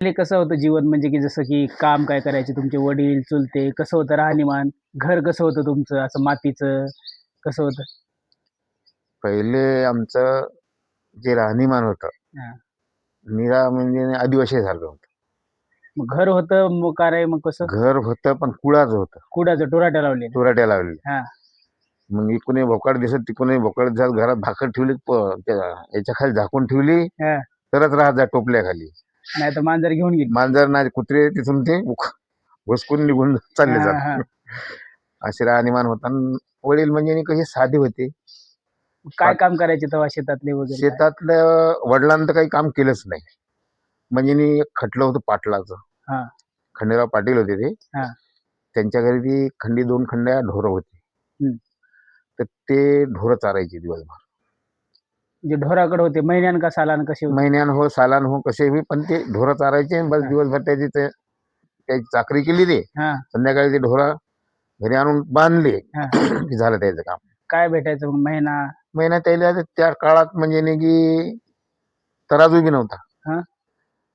पहिले कसं होतं जीवन? म्हणजे की जसं की काम काय करायचे तुमचे वडील चुलते कसं होतं राहणीमान? घर कसं होतं तुमचं? असं मातीचं कसं होतं? पहिले आमचं जे राहणीमान होतं हा. निरा म्हणजे आदिवासी सारखं होतं. मग घर होतं मग काय मग कसं? घर होतं पण कुळाचं होतं. कुडाचं टोराट्या लावलेलं तुराट्या लावले. हा. मग इकडे भोकाड दिसत तिकडे भोकाड झालं घरात भाकर ठेवली प- त्या- याच्या खाली झाकून ठेवली हा. तरच राहत जा टोपल्याखाली. नाही तर मांजर घेऊन गेली मांजर ना कुत्रे तिथून ते उख- घुसकून निघून चालले हा, जात. असे राहणीमान होता अन वडील म्हणजे कसे साधे होते काय काम करायचे तेव्हा शेतातले वगैरे काय? शेतातल्या वडिलांना तर काही काम केलंच नाही म्हणजे एक खटलं होतं पाटलाचं हा. खंडेराव पाटील होते ते हा. त्यांच्या घरी ती खंडी दोन खंड्या ढोरं होती हम्म. तर ते ढोरं चारायचे दिवसभर जे ढोराकडे होते महिन्यान का सालान कसे होते महिन्यान हो सालान हो कसे बी पण ते ढोरं चारायचे आणि बस. दिवसभर त्याची ते त्याची चाकरी केली ते हा संध्याकाळी ते ढोरं घरी आणून बांधले हा. की झालं त्याचं काम काय भेटायचं मग महिना महिना त्याला त्या काळात म्हणजे नाही की तराजू बी नव्हता हा.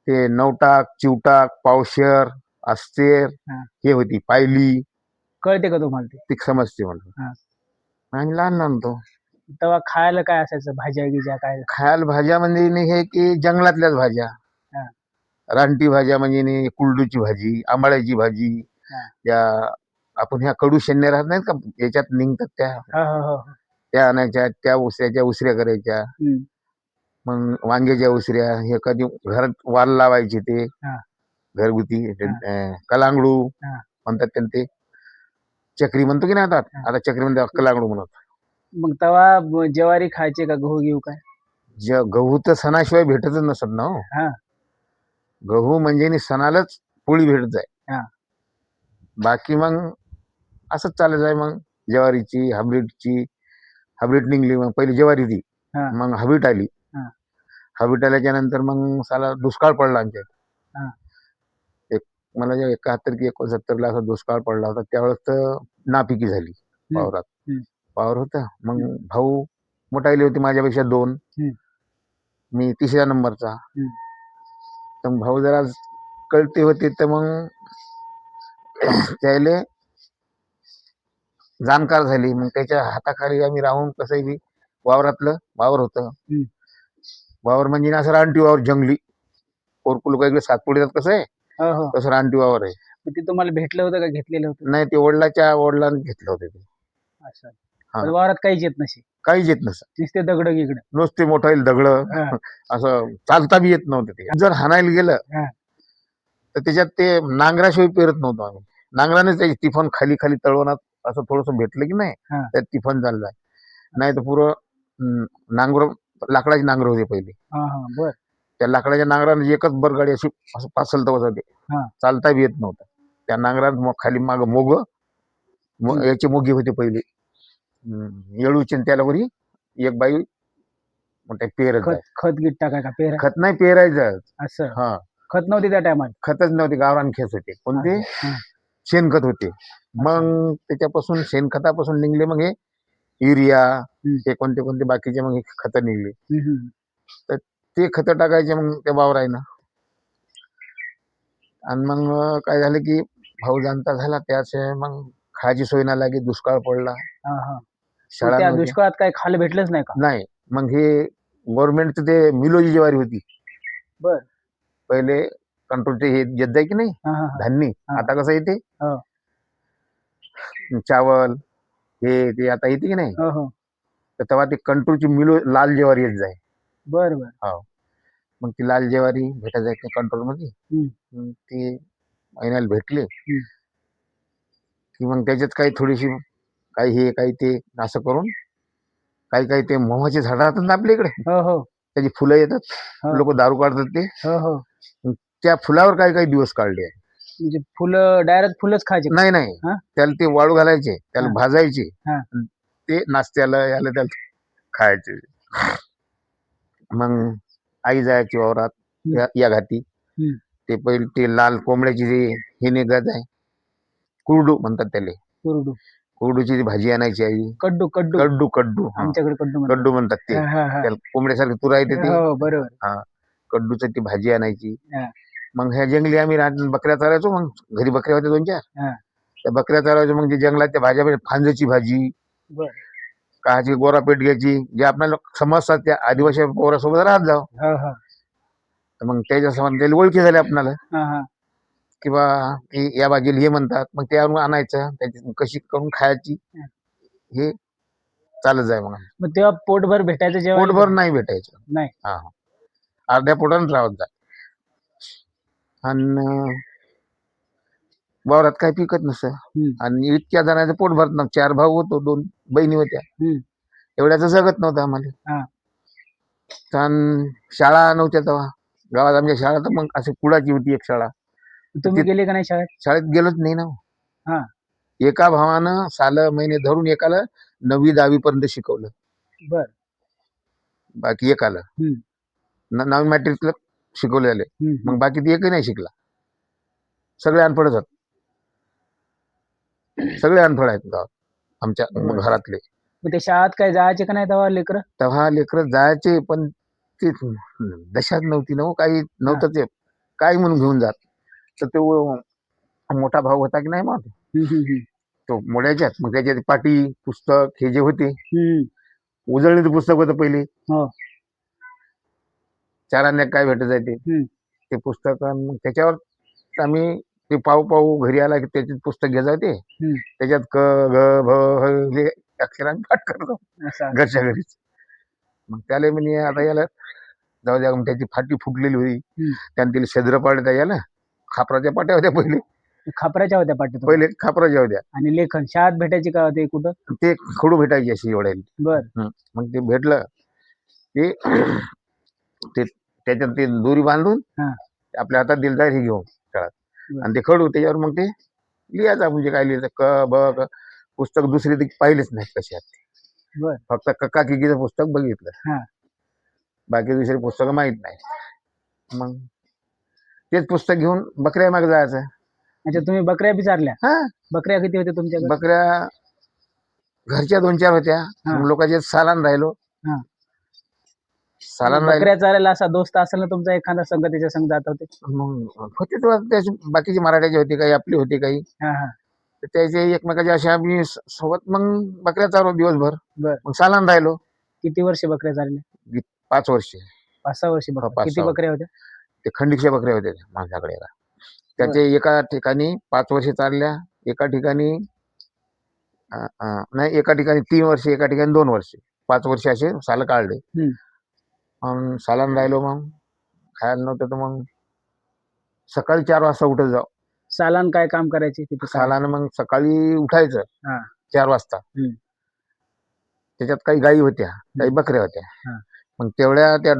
ते नवटाक चिवटाक पावशर अस्तेर हा. हे होती पायली कळते का तुम्हाला ते ती समजते हा. म्हणून आणि लहान लहान तो तेव्हा खायला काय असायचं भाज्या गिज्या काय खायला भाज्या म्हणजे नाही हे की जंगलातल्याच भाज्या हा. रानटी भाज्या म्हणजे नाही कुलडूची भाजी आंबाळ्याची भाजी हा. त्या आपण ह्या कडू शन्य राहत नाहीत का याच्यात निघतात त्या हो हो हो त्या आणायच्या त्या उसऱ्याच्या उसऱ्या करायच्या हम्म. मग वांग्याच्या उसऱ्या हे कधी घरात वाल लावायचे ते हा. घरगुती ते, अं, कलांगडू हा. म्हणतात त्यांना ते चक्री म्हणतो की नाही आता. आता चक्री म्हणते कलांगडू म्हणत मग तेव्हा ज्वारी खायचे का गहू घेऊ काय ज गहू तर सणाशिवाय भेटतच नसत ना हो. हा. गहू म्हणजे नि सणालाच पोळी भेटत हा. आहे बाकी मग असंच चालत आहे मग ज्वारीची हायब्रिडची हायब्रिड निघली मग पहिली ज्वारी ती हा. मग हायब्रिड आली हा. हायब्रिड आल्याच्यानंतर मग साला दुष्काळ पडला आमच्या इथे. हा. एक मला एकाहत्तर की एकोणसत्तरला असा दुष्काळ पडला होता त्यावेळेस तर नापिकी झाली वावरात हम्म. वावर होता. मग भाऊ मोठाली होती माझ्यापेक्षा दोन. मी तिसऱ्या नंबरचा. तर मग भाऊ जरा कळते होते तर मग त्याले जाणकार झाली. मग त्याच्या हाताखाली आम्ही राहून कसंही बी वावरातलं वावर होतं. वावर म्हणजे ना असं रानटी वावर जंगली. कोरकुल इकडे सातपुडे जात कसं आहे? हो हो. तसं रानटी वावर आहे. मग ते तुम्हाला भेटलं होतं का? घेतलेलं होतं? नाही ते वडिलाच्या वडिलांनी घेतलं होतं ते. असं. पण वावरात काहीच येत नसे. काहीच येत नसत नुसते दगड गिगड. नुसते मोठं दगड. असं चालता बी येत नव्हतं ते. जर हाणायला गेलं हा. तर त्याच्यात ते नांगराशिवाय पेरत नव्हतो आम्ही. नांगरानेच त्याची तिफन खाली खाली तळवणात असं थोडस भेटलं की नाही हा. त्यात तिफन चाललाय नाही तर पुरं हम्म, नांगर लाकडाची नांगर होते पहिले. हा हा बर. त्या लाकडाच्या नांगराने एकच बरगाडी अशी असं पासलत बसते हा. चालता बी येत नव्हतं. त्या नांगरात मग खाली माग मोग. याची मोगी होते पहिले. हम्म, येळूची आणि त्याला वरी एक बाई मग ते पेरत खत खत गीत टाकाय का? पेरा खत नाही पेरायचं. असं? हा. खत नव्हती त्या टायमात खतच नव्हते गावरान खेच होते. कोणते? शेणखत होते. मग त्याच्यापासून शेणखतापासून निघले मग हे युरिया हे कोणते कोणते बाकीचे मग खत निघले. ते खत टाकायचे मग त्या वावरायनं. आणि मग काय झालं की भाऊ जाणता झाला त्याच मग खायची सोय ना लागे दुष्काळ पडला. त्या नव्हत्या. दुष्काळात काही खायला भेटलंच नाही का? नाही. मग हे गव्हर्नमेंटचं ते मिलोजी ज्वारी होती. बर. पहिले कंट्रोलचे हे येत जाय की नाही? हा, हा, हा. धान्य. हा. आता कसं येते? हो. चावल हे ते आता येते की नाही? हो हो. तर तेव्हा ते कंट्रोलची मिलो लाल ज्वारी येत जाय. बर बर. मग ती लाल ज्वारी भेटत जायची कंट्रोलमध्ये? हम्म. मग ती महिन्याला भेटले. की मग त्याच्यात काही थोडीशी काही हे काही ते असं करून काही काही ते मोहाचे झाडं राहतात ना आपल्या इकडे हो हो त्याची फुलं येतात हो. लोक दारू काढतात ते हो हो त्या फुलावर काही काही दिवस काढले म्हणजे फुलं डायरेक्ट फुलंच खायचे? नाही नाही हा? त्याला ते वाळू घालायचे त्याला हा. भाजायचे हा. ते नाश्त्याला याला त्याला खायचे मग आई जायची वावरात. या- या घाती हम्म. ते पहिले ते लाल कोंबड्याची जे हे निघत आहे कुरडू म्हणतात त्याले कुरडू कुरडूची ती भाजी आणायची आई कड्डू कड्डू. कड्डू कड्डू हा. आमच्याकडे कड्डू म्हणतात. कड्डू म्हणतात ते. हा, हा, हा. त्याला कोंबड्यासारखं तुरा येते ते. हो बरोबर. कड्डूची ती भाजी आणायची. हा. मग ह्या जंगली आम्ही रान- बकऱ्या चारायचो. मग घरी बकऱ्या होत्या दोन चार. त्या बकऱ्या चारायचो. मग ते जंगलात त्या भाज्या बिज्या, फांजाची भाजी बर. काची गोरा पेट घ्यायची. जे आपल्याला समजतात त्या आदिवासी पोरासोबत राहत जाव. हा हा. तर मग त्याच्यासमोर त्याला ओळखी हा हा. किंवा या भाजीला हे म्हणतात मग त्यावरून आणायचं त्याची कशी करून खायची हे. चालत जाय मग मग तेव्हा पोटभर भेटायचं जेव्हा पोटभर नाही भेटायचं. नाही. हा हा. अर्ध्या पोटानं राहत जाय आणि वावरात काही पिकत नसतं. हम्म. आणि इतक्या जणांचं पोट भरत नव्हतं चार भाऊ होतो दोन बहिणी होत्या. हम्म. एवढ्याच जगत नव्हतं आम्हाला. हा. कारण शाळा नव्हत्या तेव्हा. गावात आमच्या शाळा तर मग अशी कुडाची होती एक शाळा. तुम्ही ते- गेले का नाही शाळेत? शाळेत गेलोच नाही ना. हा. एका भावानं साल महिने धरून एकाला नववी दहावी पर्यंत शिकवलं. बर. बाकी एकाला. हम्म. न- नवीन मॅट्रिकला शिकवलेले हम्म, मग बाकी ते एकही नाही शिकला. सगळे अनपडच आहेत सगळे अनपड आहेत गावात. आमच्या बरं. घरातले. मग ते शाळेत काय जायचे का नाही तेव्हा लेकर? तेव्हा लेकर जायचे पण ते दशात नव्हती ना हो, काही नव्हतं ते. काय म्हणून घेऊन जात. तर तो मोठा भाऊ होता की नाही मग? तो मोड्याच्यात मग त्याच्या ते पाटी पुस्तक हे जे होते. उजळणीचं पुस्तक होतं पहिले. हो. चार अन्यात काय भेटत आहे ते? पुस्तक त्याच्यावर आम्ही ते पाहू पाहू घरी आला की त्याचे पुस्तक घ्यायचं होते. त्याच्यात क ग भ ह अक्षरांनी पाठ करतो. घरच्या घरीच. मग त्याला म्हणे आता याला जाऊ द्या मग त्याची फाटी फुटलेली होती. त्याने तिला शेद्र पाडता याला खापराच्या पाट्या होत्या पहिले. खापराच्या होत्या पाठीत पहिले खापराच्या होत्या. आणि लेखन शाळेत भेटायची का होते कुठं? ते खडू भेटायची अशी एवढ्या बर. मग ते भेटलं ते ते त्याच्यात ते दोरी बांधून हा. आपल्या हातात दिलं जाईल हे घेऊन बरं. आणि ते खडू त्याच्यावर मग ते लिहायचं म्हणजे काय लिहायचं? क ब क पुस्तक दुसरी ते पाहिलेच नाही कशी आहेत ते. बर. फक्त कक्का किकीचं पुस्तक बघितलं. हा. बाकी दुसरी पुस्तकं माहीत नाही. मग तेच पुस्तक घेऊन बकऱ्या मागे जायचं अच्छा तुम्ही बकऱ्या बी चारल्या? हा. बकऱ्या किती होत्या तुमच्याकडे बकऱ्या घरच्या दोन चार होत्या. हा. मग लोकांचे सालान राहिलो. हा. सालान राहिलो. बकऱ्या चारायला असा दोस्त असेल ना तुमचा एखादा संघ त्याच्या संघ जात होते? मग होते तेव्हा त्याचे बाकीचे मराठ्याचे होते काही आपले होते काही. हा हा. तर त्याचे एकमेकाचे असे आम्ही स- सोबत मग बकऱ्या चालू दिवसभर. बर. मग सालान राहिलो. किती वर्ष बकऱ्या चारल्या? पाच वर्षे. पाच सहा वर्ष बकऱ्या. पाच किती सहा. बकऱ्या होत्या? ते खंडीच्या बकऱ्या होत्या त्या माझ्याकडे त्याचे एका ठिकाणी पाच वर्षे चालल्या एका ठिकाणी अं, अं, नाही एका ठिकाणी तीन वर्षे एका ठिकाणी दोन वर्षे पाच वर्षे असे साल काढले हम्म. मग सालान राहिलो मग खायला नव्हतं तर मग सकाळी चार वाजता उठत जाऊ सालान काय काम करायचे तिथे? सालानं मग सकाळी उठायचं हा. चार वाजता हम्म. त्याच्यात काही गायी होत्या काही बकऱ्या होत्या हा. मग तेवढ्या त्या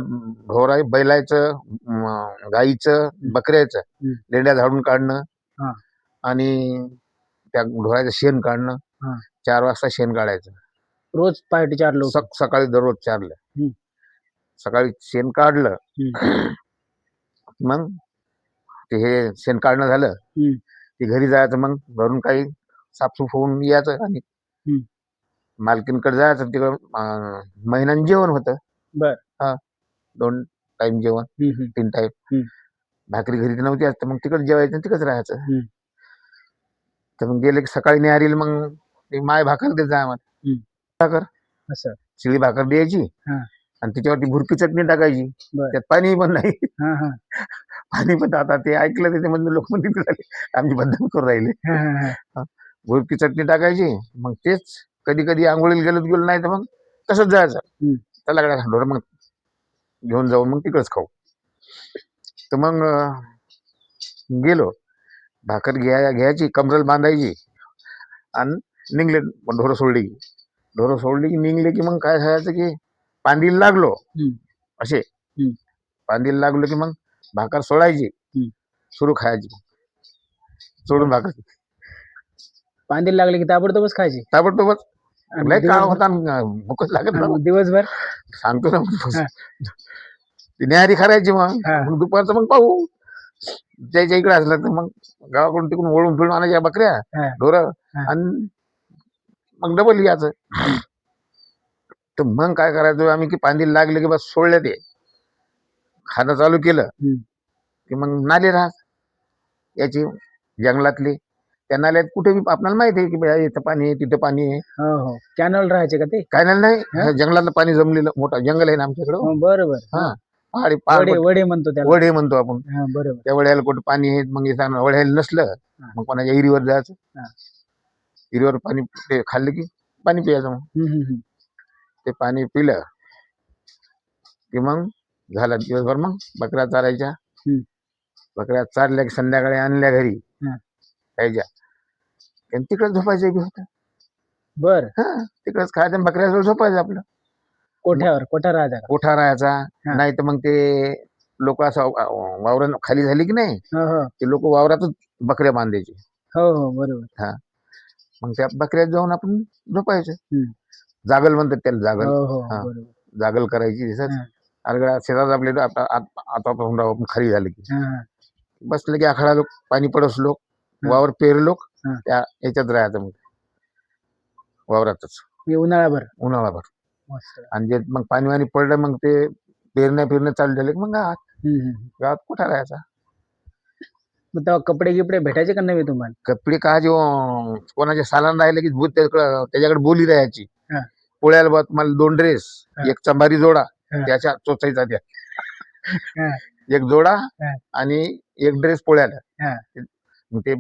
ढोरा बैलाचं म, गाईचं बकऱ्याचं. लेंड्या झाडून काढणं. आणि त्या ढोराचं शेण काढणं. चार वाजता शेण काढायचं रोज पहाटे चार लोक सक सकाळी दररोज चारलं. सकाळी शेण काढलं मग ते हे शेण काढणं झालं. ते घरी जायचं मग घरून काही साफसूफ होऊन यायचं आणि. मालकीनकडे जायचं तिकडं महिन्यानं जेवण होतं बर. हा दोन टाइम जेवण हम्म, हम्म. तीन टाइम हम्म. भाकरी घरी तर नव्हती असतं मग तिकडे जेवायचं तिकडच राहायचं. तर मग गेले की सकाळी न्यारील मग ते माय भाकर देत जा आम्हाला हम्म. भाकर असं शिळी भाकर द्यायची हा. आणि त्याच्यावरती भुरकी चटणी टाकायची बर. त्यात पाणी पण नाही हा हा पाणी पण आता ते ऐकलं त्याच्यामध्ये लोक म्हणते झाले आमची बदनाम करून राहिले हा, हा, हा. भुरकी चटणी टाकायची मग तेच कधी कधी आंघोळीला गेलो गेलो नाही तर मग तसंच जायचं त्याला काय ढोर मग घेऊन जाऊन मग तिकडच खाऊ. तर मग गेलो. भाकर घ्या घ्यायची कमरल बांधायची. आणि निघले मग ढोरं सोडली. की ढोरं सोडली की निघले की मग काय व्हायचं की पांदीला लागलो. असे. पांदीला लागलो की मग भाकर सोडायची. सुरू खायची. सोडून भाकर. पांदीला लागले की ताबडतोबच खायची? ताबडतोबच. लय काळ दिवसभर- होता न भूकच लागत ना मग दिवसभर सांगतो ना. ती न्याहारी करायची मग हा. मग दुपारचं मग पाहू त्याच्या इकडे असलं तर मग गावाकडून तिकडून ओळून फिरून आणायच्या बकऱ्या. ढोरं. आणि मग डबल यायचं तर मग काय करायचं आम्ही की पांदीला लागले की बस सोडले ते खाणं चालू केलं हम्म. की मग नाले राहत याची जंगलातले त्या नाल्यात कुठे बी आपल्याला माहिती आहे की बा इथं पाणी आहे तिथं पाणी आहे हो हो कॅनल राहायचे का ते काय नाही हा? जंगलातलं पाणी जमलेलं मोठं जंगल आहे ना आमच्याकडं हो, बरोबर हा. पहाडी वडे पहाड वडे म्हणतो त्याला वडे म्हणतो आपण हा बरोबर त्या वड्याला कुठं पाणी आहे मग येताना वड्याला नसलं हा. मग कोणाच्या हिरीवर जायचं हा. हिरीवर पाणी ते खाल्लं की पाणी प्यायचं मग हम्म, हम्म, हम्म. ते पाणी पिलं की मग झालं दिवसभर मग बकऱ्या चारायच्या हम्म. बकऱ्या चारल्या की संध्याकाळी आणल्या घरी हा. खायच्या आणि तिकडे झोपायचं बी होतं बर. हा तिकडेच खायचं बकऱ्याजवळ झोपायचं आपलं. कोठ्यावर? कोठा राहायचा का? कोठा राहायचा? हा. नाही तर मग ते लोक असं वावर खाली झाली की नाही हो हो. ते लोक वावरातच बकऱ्या बांधायचे. हो हो बरोबर. मग त्या बकऱ्यात जाऊन आपण झोपायचं. हम्म. जागल म्हणतात त्याला जागल. हो हो हा. बरोबर. जागल करायची दिसत. हा. अरगळा शेतात आपले आता आतापासून आपण खाली झालं की. हा, हा. बसलं की आखाडा लोक पाणी पडसलो हा. वावर पेरलो हा. त्या याच्यात राहायचं मग वावरातच हे उन्हाळाभर उन्हाळाभर मस्त आणि जे मग पाणी वाणी पडलं मग ते पेरण्या फिरण्या चालू झाले की मग गावात हम्म, हम्म. गावात कुठं राहायचा मग तेव्हा कपडे गिपडे भेटायचे का नव्हे तुम्हाला कपडे का जे अं, कोणाच्या सालान राहिले की भूत त्याच्याकडं त्याच्याकडे बोली राहायची हा. पोळ्याला बा तुम्हाला दोन ड्रेस हा. एक चंबारी जोडा हा. त्याच्या चोचाईचा त्या हा. एक जोडा. आणि एक ड्रेस पोळ्याला हा. मग ते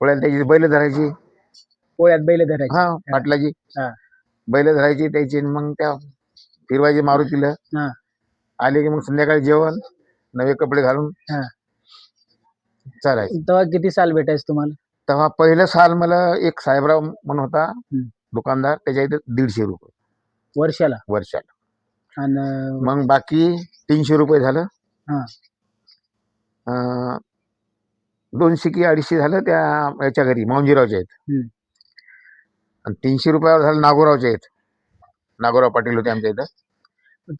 पोळ्याला त्याची बैल धरायची. पोळ्यात बैल धरायचे. हा पाटलाची. हा. बैल धरायची त्याची आणि मग त्या फिरवायची मारुतीला. हा. आले की मग संध्याकाळी जेवण नवे कपडे घालून. हा. चालायचं. तेव्हा किती साल भेटायचं तुम्हाला? तेव्हा पहिलं साल मला एक साहेबराव म्हणून होता दुकानदार. त्याच्या इथे दीडशे रुपये. वर्षाला? वर्षाला. आणि मग बाकी तीनशे रुपये झालं. हा. अं, दोनशे की अडीचशे झालं त्या याच्या घरी माऊंजीरावच्या आहेत हम्म. आणि तीनशे रुपयावर झालं नागोरावच्या आहेत नागोराव पाटील होते आमच्या इथं.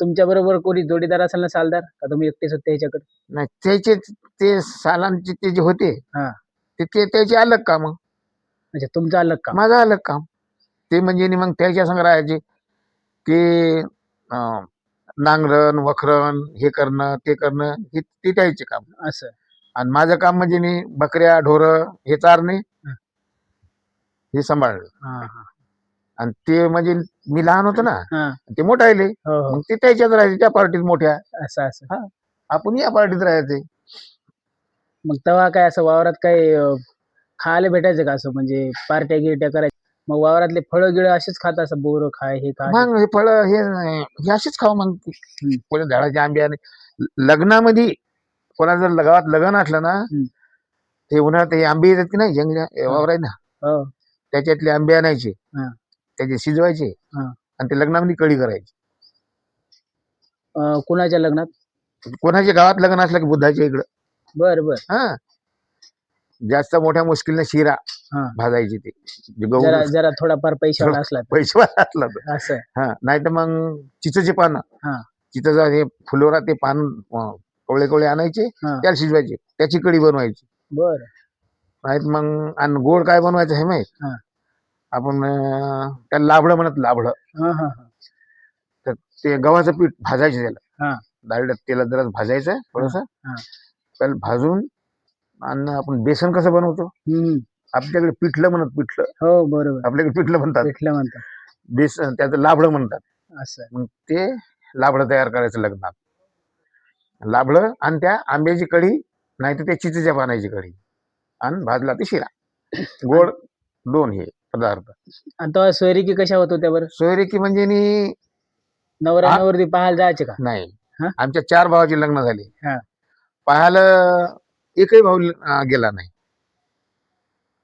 तुमच्या बरोबर कोणी जोडीदार असेल ना सालदार? का तुम्ही एकटेच होते ह्याच्याकडे नाही त्याचे ते सालांचे ते जे होते हा. ते ते त्याचे अलग काम. म्हणजे तुमचं अलग काम. माझं अलग काम. ते म्हणजे नि मग त्याच्या संग राहायचे. ते अं, नांगरण वखरण हे करणं ते करणं हे ते त्याचे काम. असं. आणि माझं काम म्हणजे नि बकऱ्या ढोरं हे चारणे हं. हे सांभाळलं हा हा. आणि ते म्हणजे मी लहान होतो ना हा. ते मोठे आले हो हो. मग ते त्याच्यात राहायचे त्या पार्टीत मोठ्या. असं असं. आपण या पार्टीत राहायचे. मग तेव्हा काय असं वावरात काय अं, खायला भेटायचं का असं? म्हणजे पार्ट्या गिरट्या करायच्या. मग वावरातले फळं गिळं असेच खात असं? बोरं खाय हे खाय. मग हे फळ हे हे अशीच खाऊ मग. कोणी झाडाचे आंबे आणि लग्नामध्ये कोणा जर गावात लग्न असलं ना हम्म. ते उन्हाळ्यात हे आंबे येतात की नाही जंगल्या वावर आहे ना हो. त्याच्यातले आंबे आणायचे. हा. त्याचे शिजवायचे. हा. आणि ते लग्नामध्ये कढी करायची. अं, कुणाच्या लग्नात? कोणाच्या गावात लग्न असलं की बुद्धाच्या इकडं. बर बर. हा. जास्त मोठ्या मुश्किलने शिरा हा. भाजायची ते. जे गहू जरा जरा थोडाफार पैशावाला असला तर. पैसे असला तर. असं. हा. नाही तर मग चिचचे पानं. हा. चिचचं हे फुलोरा ते पान अं, कवळे कवळे आणायचे हा. त्याला शिजवायचे त्याची कढी बनवायची. बर. नाहीत मग आणि गोड काय बनवायचं हे माहीत? हा. आपण अं, त्याला लाभडं म्हणत लाभडं हा हा हा. तर ते गव्हाचं पीठ भाजायचं हा. त्याला डायरेक्ट तेलात जरा भाजायचं थोडस. हा. त्याला भाजून आणि आपण बेसन कसं बनवतो? हम्म. आपल्याकडे पिठलं म्हणत पिठलं. हो बरोबर. आपल्याकडे पिठलं म्हणतात. भेटलं म्हणतात. बेसन त्याचं लाभडं म्हणतात. असं. मग ते लाभडं तयार करायचं लग्नात. लाभडं आणि त्या आंब्याची कढी नाही तर त्या चिचेच्या पानाची कढी आणि भाजला ते शिरा गोड दोन हे पदार्थ आणि तेव्हा सोयरिकी कशा होत होत्या बरं सोयरेकी म्हणजे नी नवरा? नवरती पाहायला जायचे का नाही हा? आमच्या चार भावाचे लग्न झाले हा. पाहायला एकही भाऊ अं, गेला नाही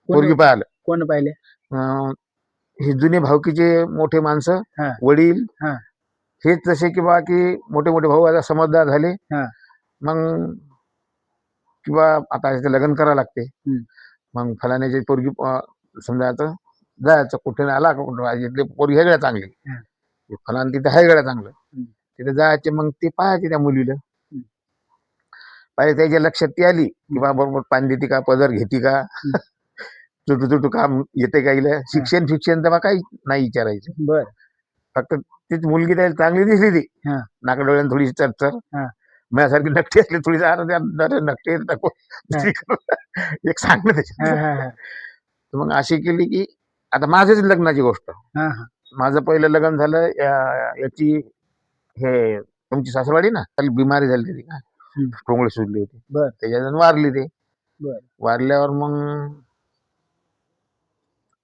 पोरगी पाहायला कोण पाहिले अं, हे जुने भावकीचे मोठे माणसं हा. वडील हा. हेच जसे की बा की मोठे मोठे भाऊ आता समजदार झाले. हा. मग किंवा आता याचं लग्न करावं लागते. हम्म. मग फलाण्याची पोरगी अं, समजा आता जायचं कुठे नाही आला का कुठं? इथले पोरगी हेगळ्या चांगली. फलान तिथे हेगळ्या चांगलं. हम्म. तिथे जायचे मग ते पाहायचे त्या मुलीला. पाहिजे त्याच्या लक्षात ती आली की बा बरोबर पाणी देते का पदर घेते का? चुटू चुटू काम येते का हिला? शिक्षण शिक्षण तर मग काही नाही विचारायचं. बर. फक्त तीच मुलगी त्याला चांगली दिसली ती हा. नाकडोळ्यानं थोडीशी चरचर हा. माझ्यासारखी नकटी असली थोडी अरे नकटी दुसरी करू. एक सांग ना हा, त्याच्यात हा, हा. तर मग अशी केली की आता माझीच लग्नाची गोष्ट हा, हा. माझं पहिलं लग्न झालं या- याची हे तुमची सासरवाडी ना त्याला बिमारी झाली होती हम्म. टोंगळी सुजली होती बर. त्याच्यातून वारली ते बर. वारल्यावर मग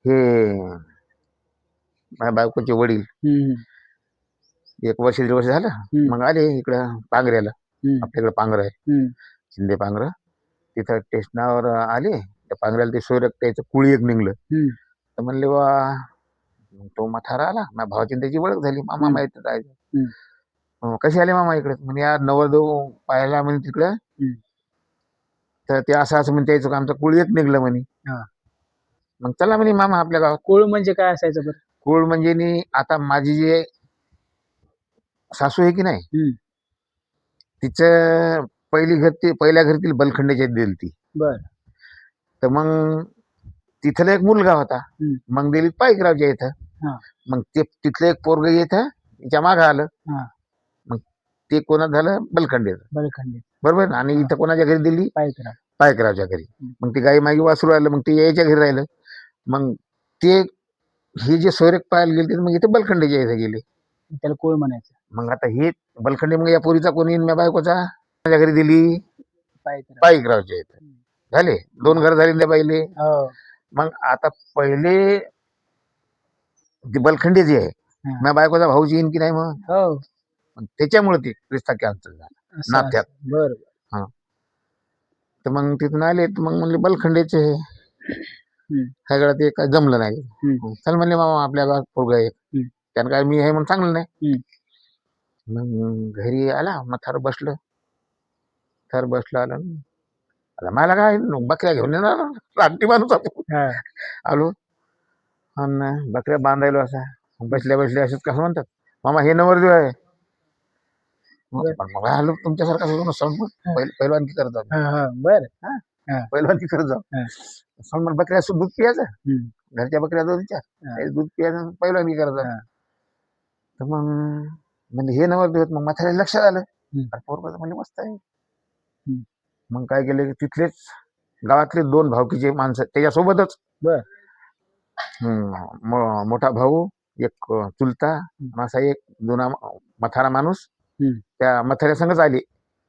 हे माझ्या बायकोचे वडील हम्म, एक वर्ष दीड वर्ष झालं. मग आले इकडं पांगऱ्याला आपल्याकडे पांगर आहे. शिंदे पांगर तिथं स्टेशनावर आले त्या पांगऱ्याला ते सोयरक त्याचं कुळी एक निघलं. तर म्हणले वा तो म्हातारा आला माझ्या भावाची त्याची ओळख झाली मामा. माहीत. अं, कसे आले मामा इकडे म्हणजे यार नवरदेव पाहायला म्हणे तिकडं. तर ते असं असं म्हणजे त्याचं आमचं कुळी एक निघलं म्हणे. मग चला म्हणे मामा आपल्या गावात कुळ म्हणजे काय असायचं बरं कुळ म्हणजे नी आता माझी जे सासू आहे की नाही? हम्म. तिचं पहिली घर ती पहिल्या घरातील बलखंडीची दिली ती. बर. तर मग तिथला एक मुलगा होता. हम्म. मग दिली पाईकरावच्या इथं. हा. मग ते तिथलं एक पोरग येतं तिच्या मागं आलं. हा. मग ते कोणात झालं? बलखंडीचं बलखंडी. बरोबर? ना आणि. इथं कोणाच्या घरी दिली? पाय करा पायकरावच्या घरी. मग ती गाई मागी वासरू आलं मग ते यायच्या घरी राहिलं. मग ते हे जे सोयरक पाहायला गेले मग इथे बलखंडीच्या इथं गेले. त्याला कुळ म्हणायचं मग आता हे बलखंडी मग या पोरीचा कोणी माझ्या बायकोचा माझ्या घरी दिली पाय करा पाईकरावच्या इथं. झाले दोन घर झाले त्या बाईले हो मग आता पहिले बलखंडी जी आहे हा. माझ्या बायकोचा भाऊजी येईन की नाही मग हो मग त्याच्यामुळे ते रिस्ता कॅन्सल झाला असं- नात्यात. असं. बर बर. तर मग तिथून आले तर मग म्हणले बलखंडीचे हम्म. सगळं ते काय जमलं नाही हम्म. चल म्हणले मामा आपल्या गावात पोरगा आहे हम्म. त्यानं काय मी आहे म्हणून चांगलं नाही. मग घरी आला मग थर बसलं थर बसलं आलं आता मला काय बकऱ्या घेऊन येणार रानटी माणूस आपण हा. आलो आणि बकऱ्या बांधायलो असा बसल्या बसल्या असेच कसं म्हणतात मामा हे नवरदेव आहे मग. पण मग आलो तुमच्यासारखा सोडून सण पहिलवानकी करत जाऊ हा, हा. बर हा. पहिलवानकी करत जाऊ हा. सण बकऱ्या दूध पियाचं हम्म. घरच्या बकऱ्या दूधच्या हा. दूध पियाचं पहिलवानकी करत जाऊ हा. तर मग म्हणजे हे नवरदेव आहेत. मग म्हाताऱ्याला लक्षात आलं. अरे पोरगं म्हणजे मस्त आहे. मग काय केलं की तिथलेच गावातले दोन भावकीचे माणसं त्याच्यासोबतच. मोठा भाऊ एक चुलता असा एक जुना मथारा माणूस. त्या मथाऱ्या संगच आले.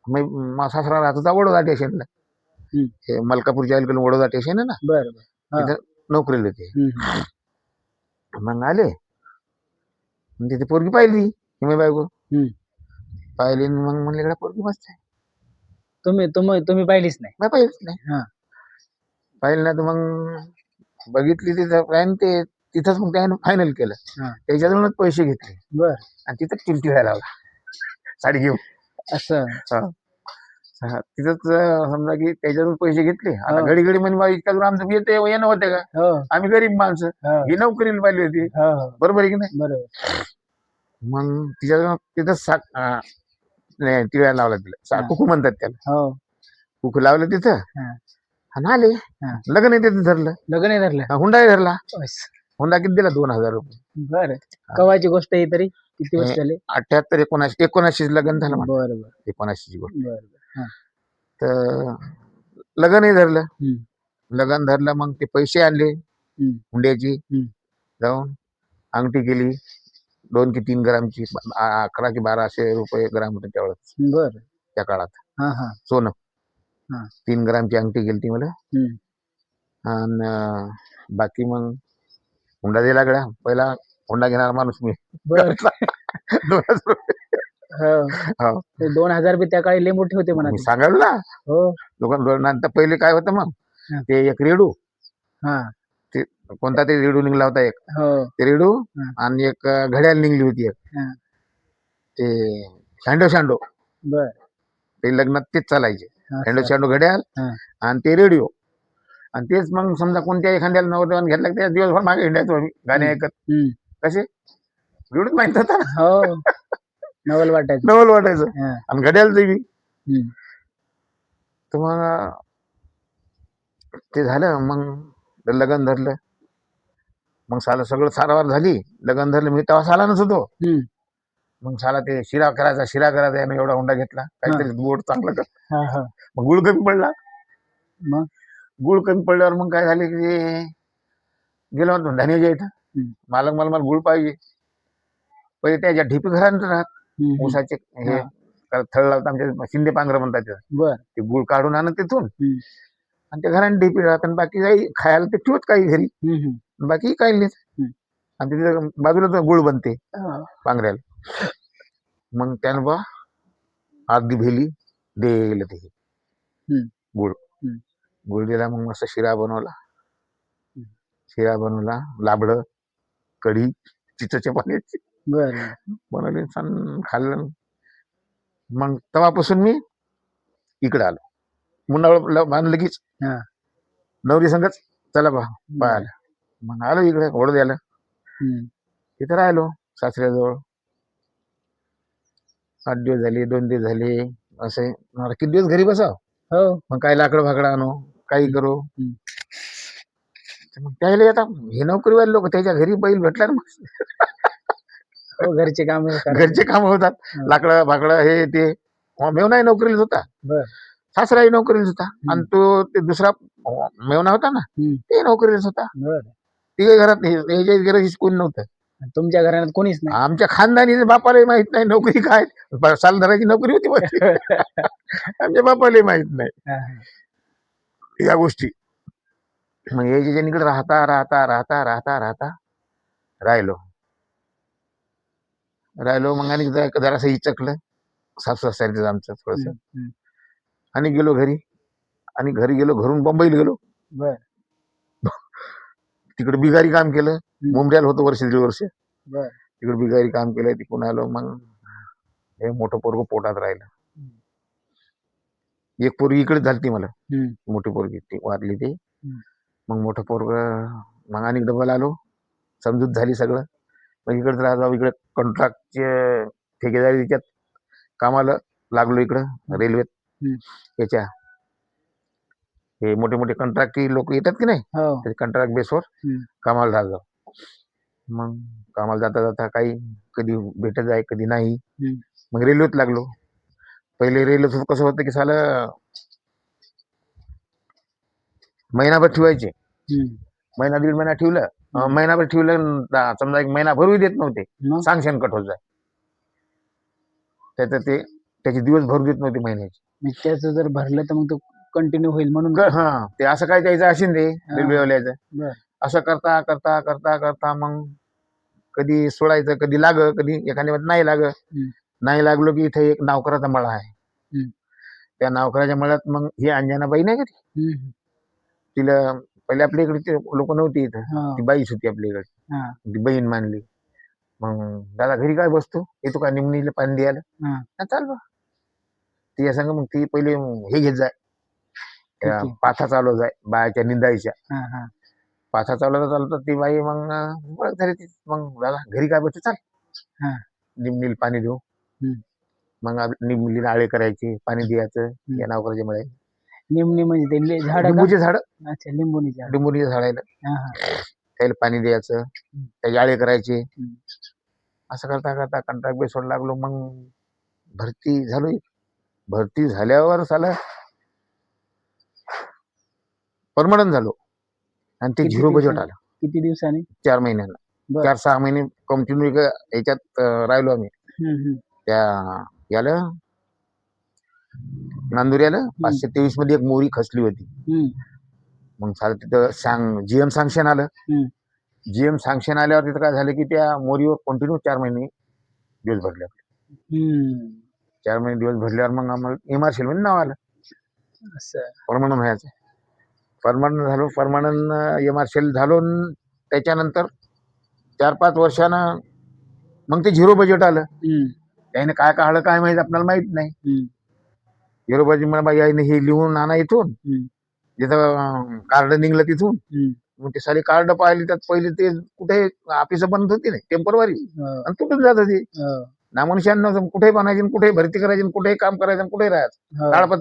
मग मा सासरा राहत होता वडोदा स्टेशनला. हे मलकापूरच्या अलीकडे वडोदा स्टेशन आहे ना. बर नोकरीला होते. हम्म. मग आले. मग तिथे पोरगी पाहिली हिमे बायको. हम्म. पाहिली आणि मग म्हणले "इकडे पोरगी मस्त आहे. तुम्ही तुम्ही तुम्ही पाहिलीच नाही. मी पाहिलीच नाही. हा. पाहिली ना तर मग बघितली तिथं आणि ते तिथंच मग त्यानं फायनल केलं. हा. त्याच्याजवळच पैसे घेतले. बर. आणि तिथं चिमटी व्हायला लावला. साडी घेऊन. असं. हा, तिथंच अं, समजा की त्याच्यातून पैसे घेतले. आता हा. घडी घडी म्हणे बा इतक्या दूर आमचं येते येणं होते का? हो. आम्ही गरीब माणसं. हो. ही नोकरीला पाहिली होती. हो. हो. बरोबर आहे की नाही? बरोबर. मग तिच्या तिथंच साक अं, नाही तिळायला लावला तिला. सा- हा. कुकू म्हणतात त्याला. हो. कुकू लावलं तिथं. हा. आणि आले हा. लग्न तिथं धरलं. लग्न नाही धरलं. हुंडा धरला. बस. हुंडा किती दिला? दोन हजार रुपये. बर. कवाची गोष्ट आहे तरी? किती वर्ष झाले? अठ्याहत्तर एकोणऐंशी एकोणऐंशी लग्न झालं बर बर. एकोणऐंशीची गोष्ट. बर बर. तर लग्नही धरलं. लग्न धरलं मग ते पैसे आणले. हुंड्याची. जाऊन अंगठी केली. दोन की तीन ग्रामची अकरा की बाराशे रुपये ग्राम होते त्यावेळेस. बर. त्या काळात. हा हा. सोनं. हा. तीन ग्रामची अंगठी केली ती मला. आणि बाकी मग हुंडा दिला गड्या. पहिला हुंडा घेणारा माणूस मी. दोन हजार रुपये. हो हो. ते दोन हजार बी त्या काळी लय मोठे होते म्हणा मी ते. सांगाल ना हो दोन नंतर पहिले काय होतं मग हा. ते एक रेडू हा कोणता तरी रेडू निघला होता एक हो ते रेडू हा. आणि एक अं, घड्याळ निघली होती एक हा. ते शांडो शांडो बर ते लग्नात तेच चालायचे असं. शांडो शांडो घड्याळ हा. आणि ते रेडिओ आणि तेच मग समजा कोणत्या एखाद्याला नवरदेवान घेतला की त्या दिवसभर मागे हिंडायचो आम्ही गाणे हम्म. ऐकत हम्म. कसे एवढंच माहीत होता ना हो नवल वाटायचं. नवल वाटायचं. हा. आणि घड्याळ देवी हम्म. तर मग ते झालं मग लगन धरलं. मग साला सगळं सारावार झाली. लगन धरलं मी तेव्हा सालानच होतो हम्म. मग साला ते शिरा करायचा शिरा करायचा यानं एवढा हुंडा घेतला. काहीतरी गोड चांगलं कर. हा हा. मग गुळ कमी पडला. मग? गुळ कमी पडल्यावर मग काय झाले की ते गेलो म्हणतो धन्याच्या इथं. हम्म. मालक मला मला गुळ पाहिजे. पहिले त्याच्या ढिपी घरात राहत. ऊसाचे हे. थळ लावतात आमच्या शिंदे पांघर म्हणतात. बर ते गुळ काढून आणत तिथून. आणि ते घरात ढिपी राहत आणि बाकी काही खायला ते ठेवत काही घरी. बाकी काही नाही. आणि तिथे बाजूला तो गुळ बनते. पांघऱ्याला मग त्यानं बा अर्धी भेली दिलं ते. गुळ. गुळ दिला मग मस्त शिरा बनवला. शिरा बनवला लाबड कढी चिचच्या पाण्याची बर. बनवली छान खाल्लं. मग तेव्हापासून मी इकडे आलो. मुंडाळ बांधलं लगेच हा. नवरी संगच चला बा पाहायला. मग आलो इकडे ओढ द्यायला. हम्म. तिथं राहिलो सासऱ्याजवळ. आठ दिवस झाले दोन दिवस झाले असे किती दिवस घरी बसाव? हो. मग काही लाकडं फाकडं आणू काही करू. मग त्याला आता हे नोकरीवाले लोक त्याच्या घरी बैल भेटला ना. हो घरचे काम घरचे काम होतात. हा. लाकडं फाकडं हे ते. मेवनाही नोकरीला होता. बर. सासराही नोकरीला होता. आणि तो ते दुसरा अं, मेवना होता ना. ते नोकरीलाच होता. तिघे घरात याच्या घरात कोणी नव्हतं. तुमच्या घरात कोणीच नाही? आमच्या खानदानी बापालाही माहीत नाही नोकरी काय? ब- सालधाराची नोकरी होती. आमच्या बापालाही माहीत नाही. हा. या गोष्टी. मग याच्या इकडे राहता राहता राहता राहता राहता राहिलो. राहिलो मग आणि जरा- जरासं हिचकलं सासू सासऱ्यांचं आमचं थोडस. हम्म. आणि गेलो घरी. आणि घरी गेलो घरून बंबईला गेलो. बर. तिकडे बिगारी काम केलं. मुंबईला होतो वर्ष दीड वर्ष. बर. तिकडे बिगारी काम केलं तिकडून आलो मग हे मोठं पोरग पोटात राहिलं. एक पोरगी इकडेच झाली मला. हम्म. मोठी पोरगी ती वारली ती. मग मोठं पोरग मग आणि डबल आलो. समजूत झाली सगळं. मग इकडे राहतो इकडे कॉन्ट्रॅक्टचे ठेकेदारी त्याच्यात कामाला लागलो इकडं रेल्वेत. याच्या हे मोठे मोठे कंत्राटी लोक येतात की नाही हो ते कंत्राट बेसवर. कामाला लागलो मग कामाला जाता जाता काही कधी भेटत आहे कधी नाही. मग रेल्वेत लागलो पहिले रेल्वेत कसं होतं की सालं महिनाभर ठेवायचे. महिना दीड महिना ठेवलं. महिनाभर ठेवलं समजा एक महिना भरूही देत नव्हते. सांगशन कट होत जाय. त्याचं ते त्याचे दिवस भरू देत नव्हते महिन्याचे. त्याचं जर भरलं तर मग तो कंटिन्यू होईल म्हणून हा ते असं काय द्यायचं असेल ते. रेल्वेवाल्याचं. असं करता करता करता करता मग कधी सोडायचं कधी लाग कधी एखाद्या नाही लाग. नाही लागलो की इथे एक नावकराचा मळा आहे. त्या नावकराच्या मळ्यात मग ही अंजनाबाई नाही का ती. तिला पहिले आपल्या इकडे लोक नव्हती इथं. ती बाईच होती आपल्या इकडे. ती बहीण मानली. मग दादा घरी काय बसतो? येतो का? निमणीला पाणी द्यायला? हा. चाल बा. तिच्या संग मग ती पहिले हे घेत जाय. त्या. पाथा चालव जाय बायाच्या निंदायच्या. पाथा चालवता चालवता ती बाई मग अं, बरं झाली ती. मग दादा घरी काय बसतो? चाल. हा. निमणीला पाणी देऊ. हम्म. मग आप- निमणीला आळे करायचे पाणी द्यायचं. या नावकराच्या मळे निमणी म्हणजे ते झाड लिंबूचे झाड? अच्छा लिंबूनी झाड. लिंबूचे झाडायला. हा, हा. त्याला पाणी द्यायचं त्याचे आळे करायचे. हम्म. असं करता करता कंट्रॅक्ट बेसवर लागलो मग भरती झालो. भरती झाल्यावर झालं. परमनंट झालो. आणि ते किती झिरो बजेट? आलं. किती दिवसांनी? चार महिन्याला. बर. चार सहा महिने कंटिन्यू याच्यात अं, राहिलो आम्ही. हम्म, हम्म. त्या याला नांदुर्याला पाचशे तेवीसमध्ये एक मोरी खचली होती. मग झालं तिथं सांग जीएम सँक्शन आलं. जीएम सँक्शन आल्यावर तिथं काय झालं की त्या मोरीवर कंटिन्यू चार महिने दिवस भरले हम्म. चार महिने दिवस भरल्यावर मग आम्हाला एमआरसी मध्ये नाव आलं. असं. परमनंट व्हायचं परमनंट झालो परमनंट एमआरसीएल झालो त्याच्यानंतर चार पाच वर्षानं मग ते झिरो बजेट आलं. त्याने काय काढलं काय माहीत आपल्याला माहीत नाही. मला बाई याने हे लिहून आणा इथून. जिथं कार्ड निघलं तिथून. मग ते सारे कार्ड पाहिले त्यात पहिले ते कुठे ऑफिस बंद होती ना टेम्परवारी आणि तुटून जात होती. नामनुष्यानं कुठे बनायचे कुठे भरती करायची कुठे काम करायचं कुठे राहायचं. ताडपत्री